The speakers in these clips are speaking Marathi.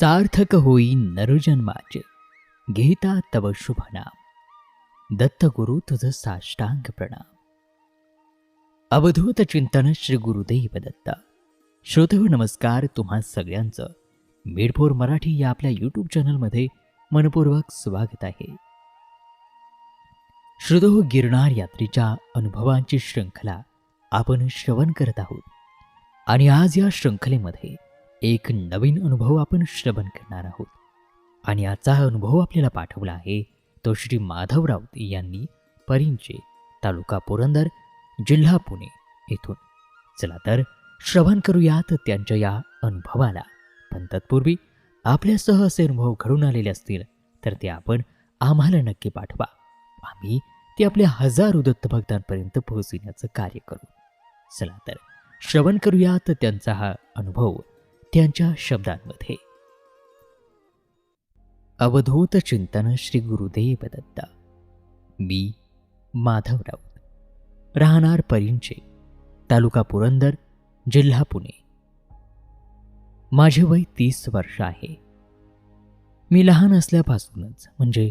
सार्थक होई नरजन्माचे. घेता तव शुभ नाम दत्त गुरु तुझ साष्टांग प्रणाम. अवधूत चिंतन श्री गुरुदेव दत्त. श्रोतेहो नमस्कार तुम्हा सगळ्यांचं. मिडफोर मराठी या आपल्या यूट्यूब चॅनलमध्ये मनपूर्वक स्वागत आहे. श्रोतेहो गिरणार यात्रेच्या अनुभवांची शृंखला आपण श्रवण करत आहोत. आणि आज या शृंखलेमध्ये एक नवीन अनुभव आपण श्रवण करणार आहोत. आणि आजचा हा अनुभव आपल्याला पाठवला आहे तो श्री माधव राऊत यांनी परिंचे तालुका पुरंदर जिल्हा पुणे येथून. चला तर श्रवण करूयात त्यांच्या या अनुभवाला. पण तत्पूर्वी आपल्यासह असे अनुभव घडून आलेले असतील तर ते आपण आम्हाला नक्की पाठवा. आम्ही ते आपल्या हजारो दत्तभक्तांपर्यंत पोहोचविण्याचं कार्य करू. चला तर श्रवण करूयात त्यांचा हा अनुभव. त्यांच्या शब्दांमध्ये. अवधूत चिंतन श्री गुरुदेव दत्ता. मी माधव राऊत. राहणार परिंचे तालुका पुरंदर जिल्हा पुणे. माझे वय तीस वर्ष आहे. मी लहान असल्यापासूनच म्हणजे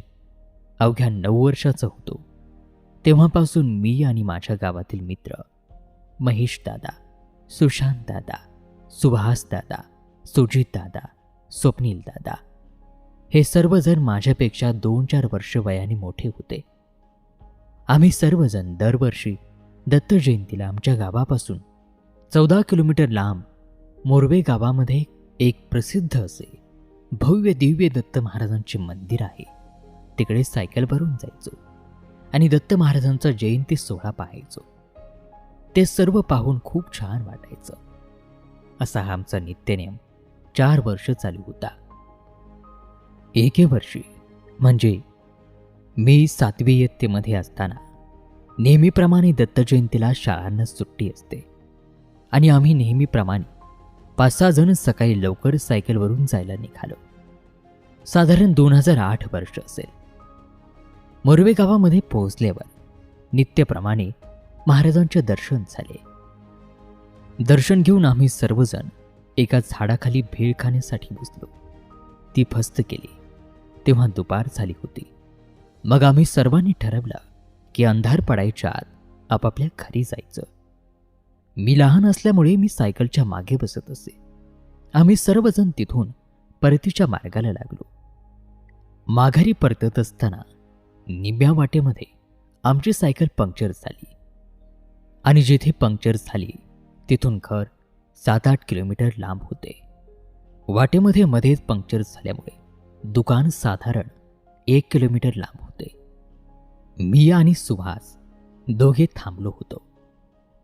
अवघ्या नऊ वर्षाचा होतो. तेव्हापासून मी आणि माझ्या गावातील मित्र महेश दादा सुशांत दादा सुभाष दादा सुजित दादा स्वप्नील दादा. हे सर्वजण माझ्यापेक्षा दोन चार वर्ष वयाने मोठे होते. आम्ही सर्वजण दरवर्षी दत्त जयंतीला आमच्या गावापासून चौदा किलोमीटर लांब मोरवे गावामध्ये एक प्रसिद्ध असे भव्य दिव्य दत्त महाराजांचे मंदिर आहे. तिकडे सायकल भरून जायचो आणि दत्त महाराजांचा जयंती सोहळा पाहायचो. ते सर्व पाहून खूप छान वाटायचं. असा हा आमचा नित्यनियम. चार वर्ष चालू होता. एके वर्षी म्हणजे मी सातवी इयत्तेमध्ये असताना नेहमीप्रमाणे दत्त जयंतीला शाळांना सुट्टी असते. आणि आम्ही नेहमीप्रमाणे पाच सहा जण सकाळी लवकर सायकलवरून जायला निघालो. साधारण दोन हजार आठ वर्ष असेल. मोरवे गावामध्ये पोहोचल्यावर नित्यप्रमाणे महाराजांचे दर्शन झाले. दर्शन घेऊन आम्ही सर्वजण एका झाडाखाली भेळ खाण्यासाठी बसलो. ती फस्त केली. तेव्हा दुपार झाली होती. मग आम्ही सर्वांनी ठरवलं की अंधार पडायच्या आत आपापल्या घरी जायचं. मी लहान असल्यामुळे मी सायकलच्या मागे बसत असे. आम्ही सर्वजण तिथून परतीच्या मार्गाला लागलो. माघारी परतत असताना निम्या वाटेमध्ये आमची सायकल पंक्चर झाली. आणि जिथे पंक्चर झाली तिथून घर सात आठ किलोमीटर लांब होते. वाटेमध्ये मध्येच पंक्चर झाल्यामुळे दुकान साधारण एक किलोमीटर लांब होते. मी आणि सुहास दोघे थांबलो होतो.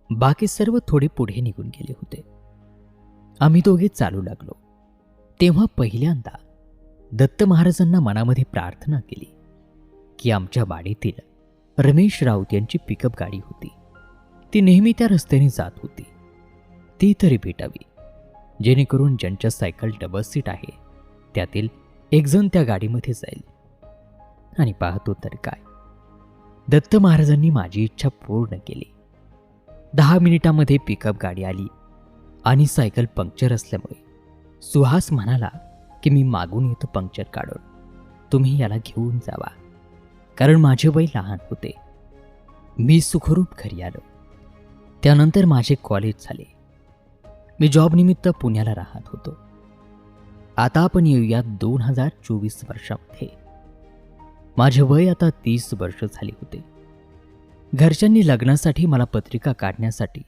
बाकी सर्व थोडे पुढे निघून गेले होते. आम्ही दोघे चालू लागलो. तेव्हा पहिल्यांदा दत्त महाराजांना मनामध्ये प्रार्थना केली की आमच्या वाडीतील रमेश राऊत यांची पिकअप गाडी होती. ती नेहमी त्या रस्त्याने जात होती. ती तरी भेटावी जेणेकरून ज्यांच्या सायकल डबल सीट आहे त्यातील एकजण त्या गाडीमध्ये जाईल. आणि पाहतो तर काय. दत्त महाराजांनी माझी इच्छा पूर्ण केली. दहा मिनिटामध्ये पिकअप गाडी आली आणि सायकल पंक्चर असल्यामुळे सुहास म्हणाला की मी मागून येतो पंक्चर काढून. तुम्ही याला घेऊन जावा. कारण माझे वय लहान होते. मी सुखरूप घरी आलो. त्यानंतर माझे कॉलेज झाले. मी जॉबनिमित्त पुण्याला राहत होतो. आता आपण येऊया दोन हजार चोवीस वर्षामध्ये. माझे वय आता तीस वर्ष झाले होते. घरच्यांनी लग्नासाठी मला पत्रिका काढण्यासाठी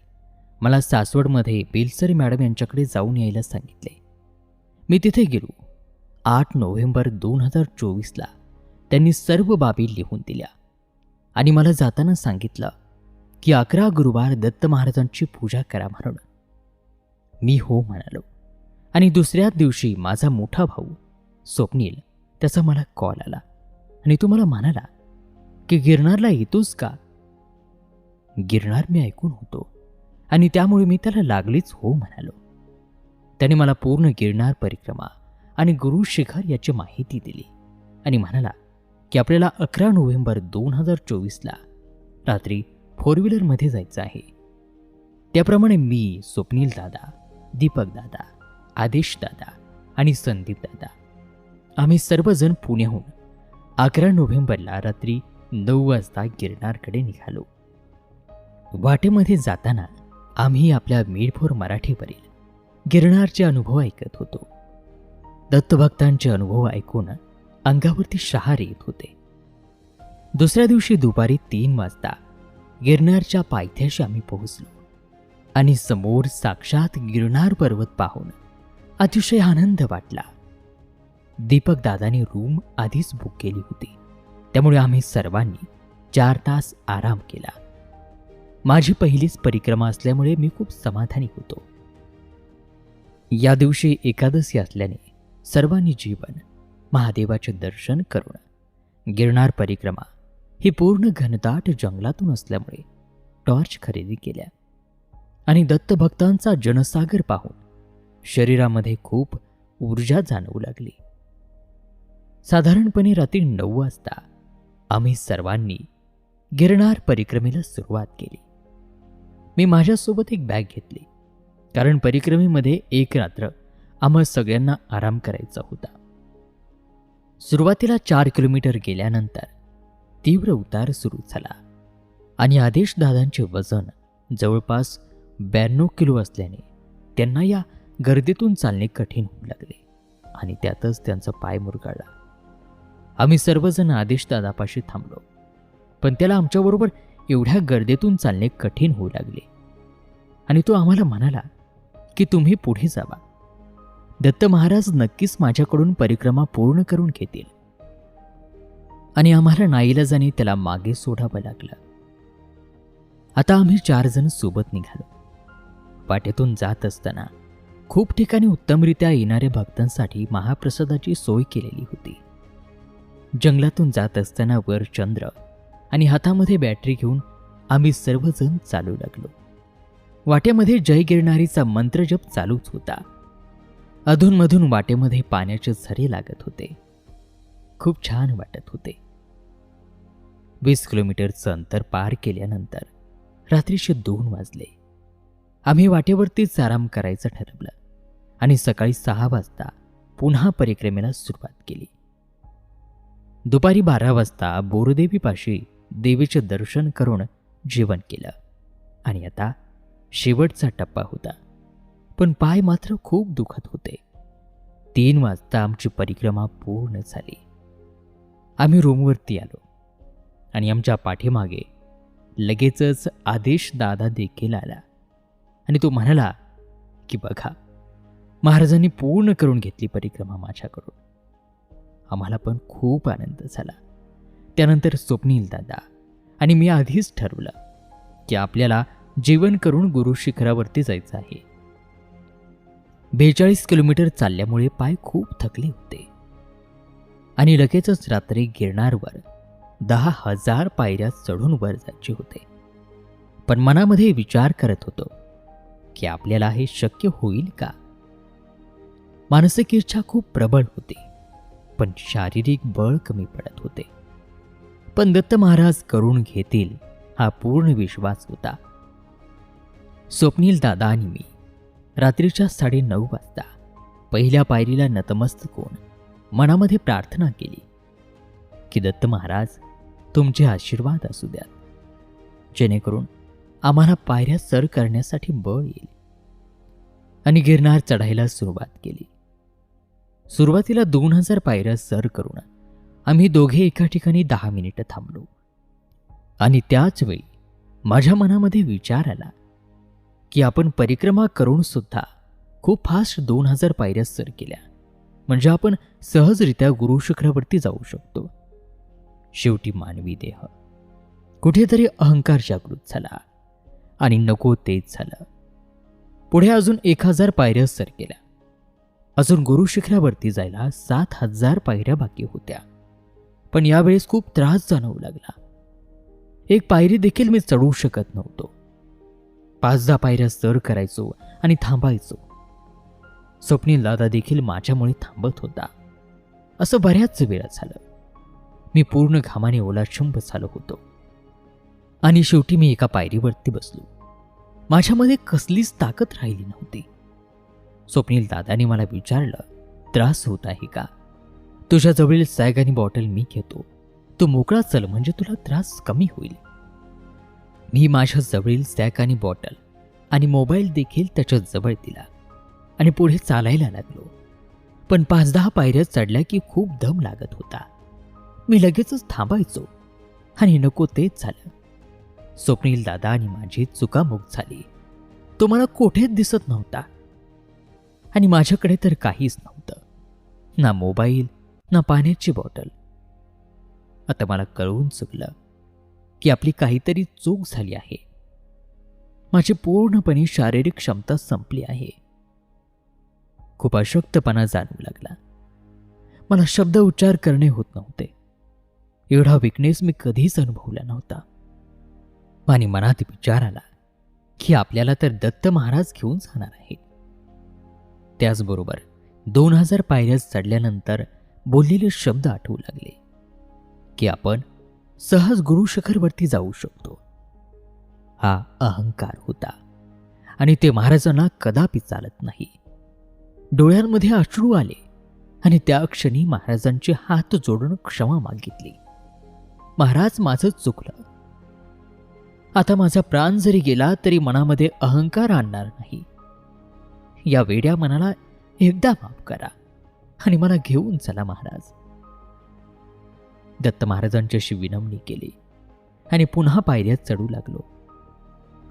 मला सासवडमध्ये बेलसरी मॅडम यांच्याकडे जाऊन यायला सांगितले. मी तिथे गेलो. आठ नोव्हेंबर दोन हजार चोवीसला त्यांनी सर्व बाबी लिहून दिल्या. आणि मला जाताना सांगितलं की अकरा गुरुवार दत्त महाराजांची पूजा करा म्हणून. मी हो म्हणालो. आणि दुसऱ्याच दिवशी माझा मोठा भाऊ स्वप्नील त्याचा मला कॉल आला. आणि तो मला म्हणाला की गिरणारला येतोस का? गिरणार मी ऐकून होतो. आणि त्यामुळे मी त्याला लागलीच हो म्हणालो. त्याने मला पूर्ण गिरणार परिक्रमा आणि गुरु शिखर याची माहिती दिली. आणि म्हणाला की आपल्याला अकरा नोव्हेंबर दोन हजार चोवीसला रात्री फोर व्हीलरमध्ये जायचं आहे. त्याप्रमाणे मी स्वप्नील दादा दीपकदादा आदेशदादा आणि संदीप दादा आम्ही सर्वजण पुण्याहून अकरा नोव्हेंबरला रात्री नऊ वाजता गिरनारकडे निघालो. वाटेमध्ये जाताना आम्ही आपल्या मीडफोर मराठीवरील गिरणारचे अनुभव ऐकत होतो. दत्तभक्तांचे अनुभव ऐकून अंगावरती शहार येत होते. दुसऱ्या दिवशी दुपारी तीन वाजता गिरनारच्या पायथ्याशी आम्ही पोहोचलो. आणि समोर साक्षात गिरणार पर्वत पाहून अतिशय आनंद वाटला. दीपकदादानी रूम आधीच बुक केली होती. त्यामुळे आम्ही सर्वांनी चार तास आराम केला. माझी पहिलीच परिक्रमा असल्यामुळे मी खूप समाधानी होतो. या दिवशी एकादशी असल्याने सर्वांनी जीवन महादेवाचे दर्शन करून गिरणार परिक्रमा ही पूर्ण घनदाट जंगलातून असल्यामुळे टॉर्च खरेदी केल्या. आणि दत्तभक्तांचा जनसागर पाहून शरीरामध्ये खूप ऊर्जा जाणवू लागली. साधारणपणे रात्री नऊ वाजता आम्ही सर्वांनी गिरणार परिक्रमेला सुरुवात केली. मी माझ्यासोबत एक बॅग घेतली कारण परिक्रमेमध्ये एक रात्र आम्हा सगळ्यांना आराम करायचा होता. सुरुवातीला चार किलोमीटर गेल्यानंतर तीव्र उतार सुरू झाला आणि आदेश दादांचे वजन जवळपास ब्याण्णव किलो असल्याने त्यांना या गर्दीतून चालणे कठीण होऊ लागले आणि त्यातच त्यांचा पाय मुरगाळला. आम्ही सर्वजण आदेश दादापाशी थांबलो पण त्याला आमच्याबरोबर एवढ्या गर्दीतून चालणे कठीण होऊ लागले. आणि तो आम्हाला म्हणाला की तुम्ही पुढे जावा. दत्त महाराज नक्कीच माझ्याकडून परिक्रमा पूर्ण करून घेतील. आणि आम्हाला नाईलाजाने त्याला मागे सोडावं लागलं. आता आम्ही चार जण सोबत निघालो. वाटेतून जात असताना खूप ठिकाणी उत्तमरित्या येणाऱ्या भक्तांसाठी महाप्रसादाची सोय केलेली होती. जंगलातून जात असताना वर चंद्र आणि हातामध्ये बॅटरी घेऊन आम्ही सर्वजण चालू लागलो. वाट्यामध्ये जय गिरणारीचा मंत्रजप चालूच होता. अधूनमधून वाटेमध्ये पाण्याचे झरे लागत होते. खूप छान वाटत होते. वीस किलोमीटरचं अंतर पार केल्यानंतर रात्रीचे दोन वाजले. आम्ही वाटेवरतीच आराम करायचं ठरवलं आणि सकाळी सहा वाजता पुन्हा परिक्रमेला सुरुवात केली. दुपारी बारा वाजता बोरदेवीपाशी देवीचे दर्शन करून जेवण केलं आणि आता शेवटचा टप्पा होता. पण पाय मात्र खूप दुखत होते. तीन वाजता आमची परिक्रमा पूर्ण झाली. आम्ही रूमवरती आलो आणि आमच्या पाठीमागे लगेचच आदेश दादा देखील आला. आणि तो म्हणाला की बघा महाराजांनी पूर्ण करून घेतली परिक्रमा माझ्याकडून. आम्हाला पण खूप आनंद झाला. त्यानंतर स्वप्नील दादा आणि मी आधीच ठरवलं की आपल्याला जेवण करून गुरु शिखरावरती जायचं आहे. बेचाळीस किलोमीटर चालल्यामुळे पाय खूप थकले होते. आणि लगेचच रात्री गिरणारवर दहा हजार पायऱ्या चढून वर जायचे होते. पण मनामध्ये विचार करत होतो की आपल्याला हे शक्य होईल का? मानसिक इच्छा खूप प्रबळ होती पण शारीरिक बळ कमी पडत होते. पण दत्त महाराज करून घेतील हा पूर्ण विश्वास होता. स्वप्नील दादा आणि मी रात्रीच्या साडे नऊ वाजता पहिल्या पायरीला नतमस्तक होऊन मनामध्ये प्रार्थना केली की दत्त महाराज तुमचे आशीर्वाद असू द्या जेणेकरून आम्हाला पायऱ्या सर करण्यासाठी बळ येईल. आणि गिरनार चढायला सुरुवात केली. सुरुवातीला दोन हजार पायऱ्या सर करून आम्ही दोघे एका ठिकाणी दहा मिनिटं थांबलो. आणि त्याच वेळी माझ्या मनामध्ये विचार आला की आपण परिक्रमा करून सुद्धा खूप फास्ट दोन हजार पायऱ्या सर केल्या. म्हणजे आपण सहजरित्या गुरुशिखरावरती जाऊ शकतो. शेवटी मानवी देह कुठेतरी अहंकार जागृत झाला. आणि नको तेच झालं. पुढे अजून एक हजार पायऱ्या सर केल्या. अजून गुरुशिखरावरती जायला सात हजार पायऱ्या बाकी होत्या. पण यावेळेस खूप त्रास जाणवू लागला. एक पायरी देखील मी चढवू शकत नव्हतो. पाच दहा पायऱ्या सर करायचो आणि थांबायचो. स्वप्नील दादा देखील माझ्यामुळे थांबत होता. असं बऱ्याच वेळा झालं. मी पूर्ण घामाने ओलाशंभ झालो होतो. आणि शेवटी मी एका पायरीवरती बसलो. माझ्यामध्ये कसलीच ताकद राहिली नव्हती. स्वप्नील दादाने मला विचारलं त्रास होत आहे का? तुझ्याजवळील सॅग आणि बॉटल मी घेतो. तू मोकळा चल म्हणजे तुला त्रास कमी होईल. मी माझ्या जवळील आणि बॉटल आणि मोबाईल देखील त्याच्याजवळ दिला आणि पुढे चालायला लागलो. पण पाच दहा पायऱ्या चढल्या की खूप दम लागत होता. मी लगेचच थांबायचो आणि नको तेच झालं. स्वप्नील दादा आणि माझी चुकामुक झाली. तो मला कोठेच दिसत नव्हता. आणि माझ्याकडे तर काहीच नव्हतं. ना मोबाईल ना पाण्याची बॉटल. आता मला कळवून चुकलं की आपली काहीतरी चूक झाली आहे. माझी पूर्णपणे शारीरिक क्षमता संपली आहे. खूप अशक्तपणा जाणवू लागला. मला शब्द उच्चार करणे होत नव्हते. एवढा विकनेस मी कधीच अनुभवला नव्हता. आणि मनात विचार आला की आपल्याला तर दत्त महाराज घेऊन जाणार आहेत. त्याचबरोबर दोन हजार पायऱ्या चढल्यानंतर बोललेले शब्द आठवू लागले की आपण सहज गुरु शिखरवरती जाऊ शकतो. हा अहंकार होता आणि ते महाराजांना कदापि चालत नाही. डोळ्यांमध्ये अश्रू आले आणि त्या क्षणी महाराजांचे हात जोडून क्षमा मागितली. महाराज माझं चुकलं. आता माझा प्राण जरी गेला तरी मनामध्ये अहंकार आणणार नाही. या वेड्या मनाला एकदा माफ करा आणि मला घेऊन चला महाराज. दत्त महाराजांच्याशी विनमणी केली आणि पुन्हा पायऱ्यात चढू लागलो.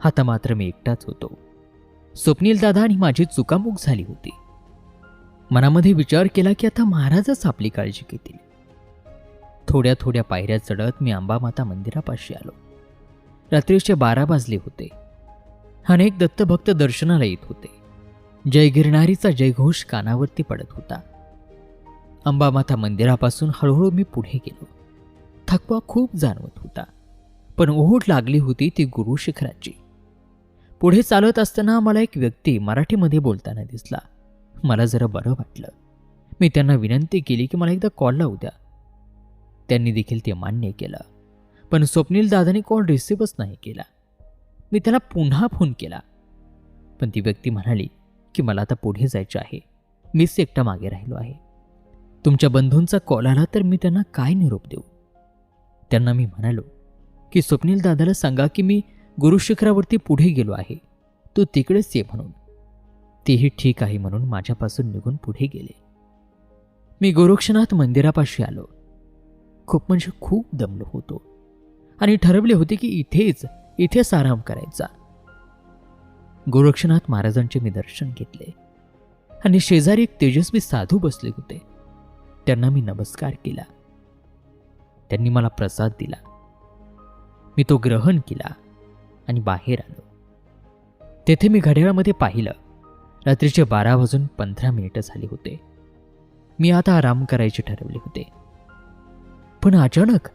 आता मात्र मी एकटाच होतो. स्वप्नील दादा आणि माझी चुकामुक झाली होती. मनामध्ये विचार केला की आता महाराजच आपली काळजी घेतील. थोड्या थोड्या पायऱ्या चढत मी अंबामाता मंदिरापाशी आलो. रात्रीचे बारा वाजले होते. अनेक दत्तभक्त दर्शनाला येत होते. जय गिरणारीचा जयघोष कानावरती पडत होता. अंबामाता मंदिरापासून हळूहळू मी पुढे गेलो. थकवा खूप जाणवत होता. पण ओहोट लागली होती ती गुरु शिखराची. पुढे चालत असताना मला एक व्यक्ती मराठीमध्ये बोलताना दिसला. मला जरा बरं वाटलं. मी त्यांना विनंती केली की मला एकदा कॉल लावू द्या त्यांनी देखील ते मान्य केलं. पण स्वप्नील दादाने कॉल रिसिव्हच नाही केला. मी त्याला पुन्हा फोन केला. पण ती व्यक्ती म्हणाली की मला आता पुढे जायचं आहे. मीच एकटा मागे राहिलो आहे. तुमच्या बंधूंचा कॉल आला तर मी त्यांना काय निरोप देऊ? त्यांना मी म्हणालो की स्वप्नील दादाला सांगा की मी गुरुशिखरावरती पुढे गेलो आहे. तू तिकडेच ये म्हणून. तेही ठीक आहे म्हणून माझ्यापासून निघून पुढे गेले. मी गोरक्षनाथ मंदिरापाशी आलो. खूप म्हणजे खूप दमलो होतो. आणि ठरवले होते की इथेच इथेच आराम करायचा. गोरक्षनाथ महाराजांचे मी दर्शन घेतले. आणि शेजारी एक तेजस्वी साधू बसले होते. त्यांना मी नमस्कार केला. त्यांनी मला प्रसाद दिला. मी तो ग्रहण केला आणि बाहेर आलो. तेथे मी घड्याळामध्ये पाहिलं. रात्रीचे बारा वाजून पंधरा मिनिटं झाले होते. मी आता आराम करायचे ठरवले होते. पण अचानक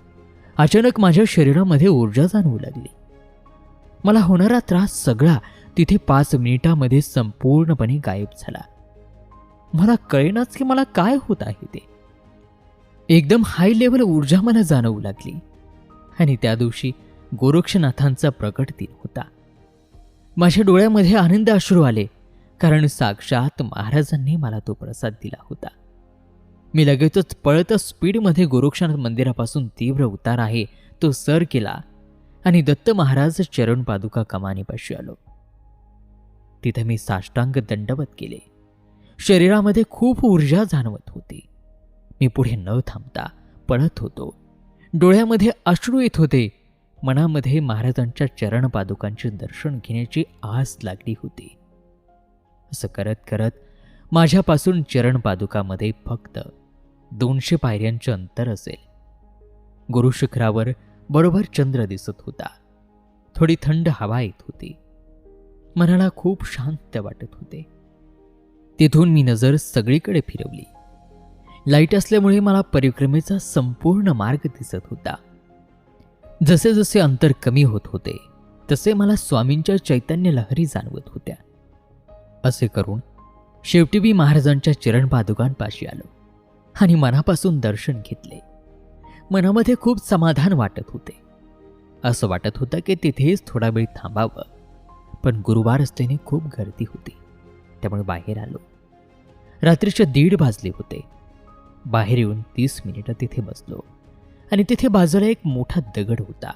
अचानक माझ्या शरीरामध्ये ऊर्जा जाणवू लागली. मला होणारा त्रास सगळा तिथे पाच मिनिटामध्ये संपूर्णपणे गायब झाला. मला कळेनाच की मला काय होत आहे ते. एकदम हाय लेवल ऊर्जा मला जाणवू लागली. आणि त्या दिवशी गोरक्षनाथांचा प्रकट दिन होता. माझ्या डोळ्यामध्ये आनंद अश्रू आले कारण साक्षात महाराजांनी मला तो प्रसाद दिला होता. मी लगेचच पळत स्पीडमध्ये गोरक्षनाथ मंदिरापासून तीव्र उतार आहे तो सर केला आणि दत्त महाराज चरण पादुका कमानीपाशी आलो. तिथे मी साष्टांग दंडवत केले. शरीरामध्ये खूप ऊर्जा जाणवत होती. मी पुढे न थांबता पळत होतो. डोळ्यामध्ये अश्रू येत होते. मनामध्ये महाराजांच्या चरण पादुकांचे दर्शन घेण्याची आस लागली होती. असं करत करत माझ्यापासून चरण पादुकामध्ये फक्त दोनशे पायऱ्यांचे अंतर असेल. गुरुशिखरावर बरोबर चंद्र दिसत होता. थोडी थंड हवा येत होती. मनाला खूप शांत वाटत होते. तिथून मी नजर सगळीकडे फिरवली. लाइट असल्यामुळे मला परिक्रमेचा संपूर्ण मार्ग दिसत होता. जसे जसे अंतर कमी होत होते तसे मला स्वामींच्या चैतन्य लहरी जाणवत होत्या. असे करून शेवटी मी महाराजांच्या चरण पादुकांपाशी आलो. आणि मनापासून दर्शन घेतले. मनामध्ये खूप समाधान वाटत होते. असं वाटत होतं की तिथेच थोडा वेळ थांबावं. पण गुरुवार असल्याने खूप गर्दी होती. त्यामुळे बाहेर आलो. रात्रीचे दीड वाजले होते. बाहेर येऊन तीस मिनिटं तिथे बसलो. आणि तिथे बाजूला एक मोठा दगड होता.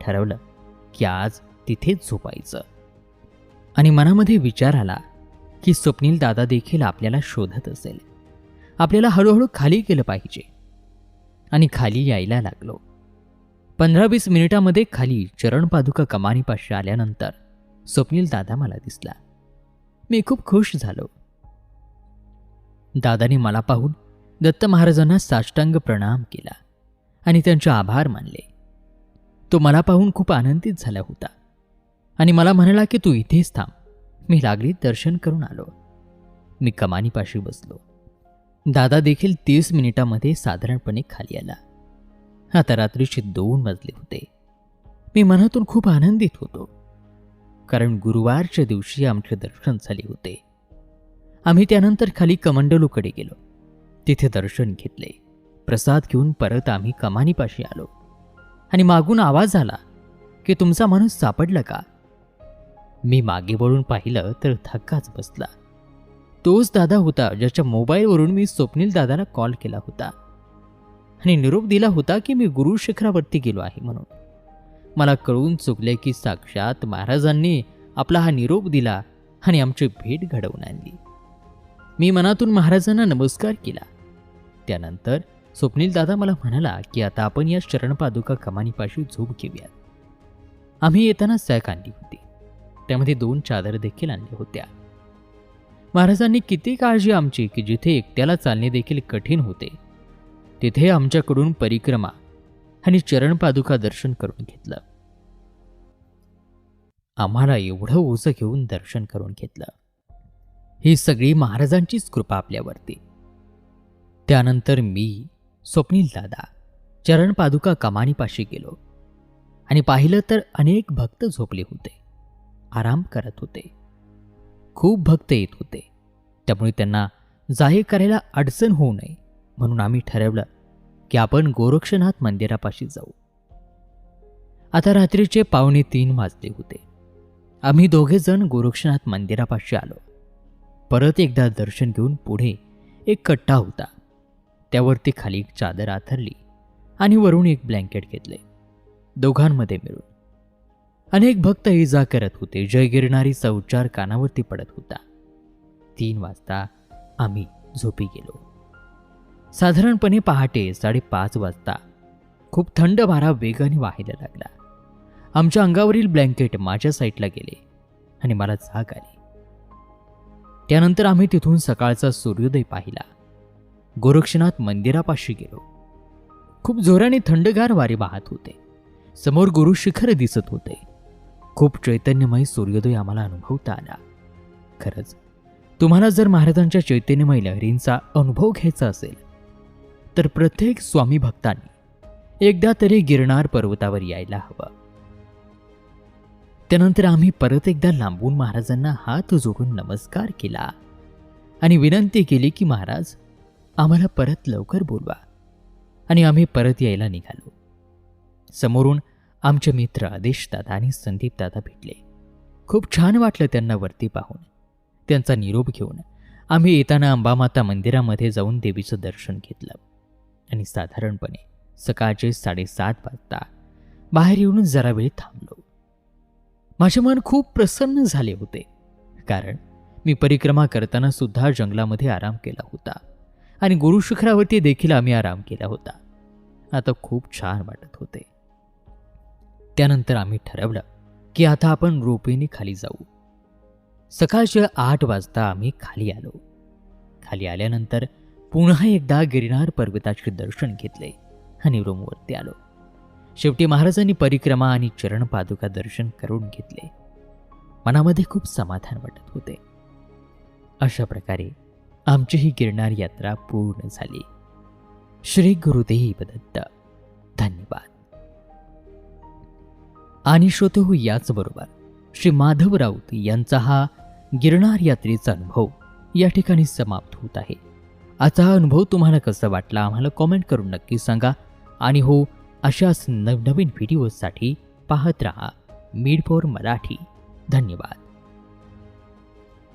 ठरवलं की आज तिथेच झोपायचं. आणि मनामध्ये विचार आला की स्वप्नील दादा देखील आपल्याला शोधत असेल. आपल्याला हळूहळू खाली केलं पाहिजे. आणि खाली यायला लागलो. पंधरा वीस मिनिटामध्ये खाली चरणपादुका कमानीपाशी आल्यानंतर स्वप्नील दादा मला दिसला. मी खूप खुश झालो. दादाने मला पाहून दत्त महाराजांना साष्टांग प्रणाम केला आणि त्यांचे आभार मानले. तो मला पाहून खूप आनंदित झाला होता आणि मला म्हणाला की तू इथेच थांब. मी लागली दर्शन करून आलो. मी कमानीपाशी बसलो. दादा देखील तीस मिनिटामध्ये साधारणपणे खाली आला. आता रात्रीचे दोन वाजले होते. मी मनातून खूप आनंदित होतो. कारण गुरुवारच्या दिवशी आमचे दर्शन झाले होते. आम्ही त्यानंतर खाली कमंडलूकडे गेलो. तिथे दर्शन घेतले. प्रसाद घेऊन परत आम्ही कमानीपाशी आलो. आणि मागून आवाज आला की तुमचा माणूस सापडला का? मी मागे वळून पाहिलं तर धक्काच बसला. तोच दादा होता ज्याच्या मोबाईलवरून मी स्वप्नील दादाला कॉल केला होता. आणि निरोप दिला होता की मी गुरुशिखरावरती गेलो आहे म्हणून. मला कळून चुकले की साक्षात महाराजांनी आपला हा निरोप दिला आणि आमची भेट घडवून आणली. मी मनातून महाराजांना नमस्कार केला. त्यानंतर स्वप्नील दादा मला म्हणाला की आता आपण या शरणपादुका कमानीपाशी झोप घेऊयात. आम्ही येताना सॅक आणली होती. त्यामध्ये दोन चादर देखील आणल्या होत्या. महाराजांनी किती काळजी आमची की जिथे एकट्याला चालणे देखील कठीण होते तिथे आमच्याकडून परिक्रमा आणि चरणपादुका दर्शन करून घेतलं. आम्हाला एवढं ओझं घेऊन दर्शन करून घेतलं. ही सगळी महाराजांचीच कृपा आपल्यावरती. त्यानंतर मी स्वप्नील दादा चरणपादुका कमानीपाशी गेलो आणि पाहिलं तर अनेक भक्त झोपले होते आराम करत होते. खूप भक्त येत होते. त्यामुळे त्यांना जाहीर करायला अडचण होऊ नये म्हणून आम्ही ठरवलं की आपण गोरक्षनाथ मंदिरापाशी जाऊ. आता रात्रीचे पावणे तीन वाजले होते. आम्ही दोघे जण गोरक्षनाथ मंदिरापाशी आलो. परत एकदा दर्शन घेऊन पुढे एक कट्टा होता. त्यावरती खाली एक चादर आथरली आणि वरून एक ब्लँकेट घेतले. दोघांमध्ये मिळून अनेक भक्त इजा करत होते. जय गिरणारीचा उच्चार कानावरती पडत होता. तीन वाजता आम्ही झोपी गेलो. साधारणपणे पहाटे साडेपाच वाजता खूप थंड वारा वेगाने वाहायला लागला. आमच्या अंगावरील ब्लँकेट माझ्या साईडला गेले आणि मला जाग आली. त्यानंतर आम्ही तिथून सकाळचा सूर्योदय पाहिला. गोरक्षनाथ मंदिरापाशी गेलो. खूप जोराने थंडगार वारे वाहत होते. समोर गुरु शिखर दिसत होते. खूप चैतन्यमय सूर्योदय आम्हाला अनुभवता आला. खरंच तुम्हाला जर महाराजांच्या चैतन्यमय लहरींचा अनुभव घ्यायचा असेल तर प्रत्येक स्वामी भक्तांनी एकदा तरी गिरणार पर्वतावर यायला हवं. त्यानंतर आम्ही परत एकदा लांबून महाराजांना हात जोडून नमस्कार केला आणि विनंती केली की महाराज आम्हाला परत लवकर बोलवा आणि आम्ही परत यायला निघालो. समोरून आमचे मित्र आदेशदादा आणि संदीपदादा भेटले. खूप छान वाटलं त्यांना वरती पाहून. त्यांचा निरोप घेऊन आम्ही येताना अंबामाता मंदिरामध्ये जाऊन देवीचं दर्शन घेतलं. आणि साधारणपणे सकाळचे साडेसात वाजता बाहेर येऊन जरा वेळ थांबलो. माझे मन खूप प्रसन्न झाले होते कारण मी परिक्रमा करताना सुद्धा जंगलामध्ये आराम केला होता आणि गुरुशिखरावरती देखील आम्ही आराम केला होता. आता खूप छान वाटत होते. त्यानंतर आम्ही ठरवलं की आता आपण रोपेने खाली जाऊ. सकाळचे आठ वाजता आम्ही खाली आलो. खाली आल्यानंतर पुन्हा एकदा गिरनार पर्वताचे दर्शन घेतले आणि रूमवरती आलो. शेवटी महाराजांनी परिक्रमा आणि चरण पादुका दर्शन करून घेतले. मनामध्ये खूप समाधान वाटत होते. अशा प्रकारे आमची ही गिरनार यात्रा पूर्ण झाली. श्री गुरुदेव दत्त. धन्यवाद. आणि श्रोतहो याचबरोबर श्री माधव राऊत यांचा हा गिरणार यात्रेचा अनुभव या ठिकाणी समाप्त होत आहे. आजचा हा अनुभव तुम्हाला कसा वाटला आम्हाला कॉमेंट करून नक्की सांगा आणि हो अशाच नवनवीन व्हिडिओसाठी पाहत रहा. मीड फॉर मराठी धन्यवाद.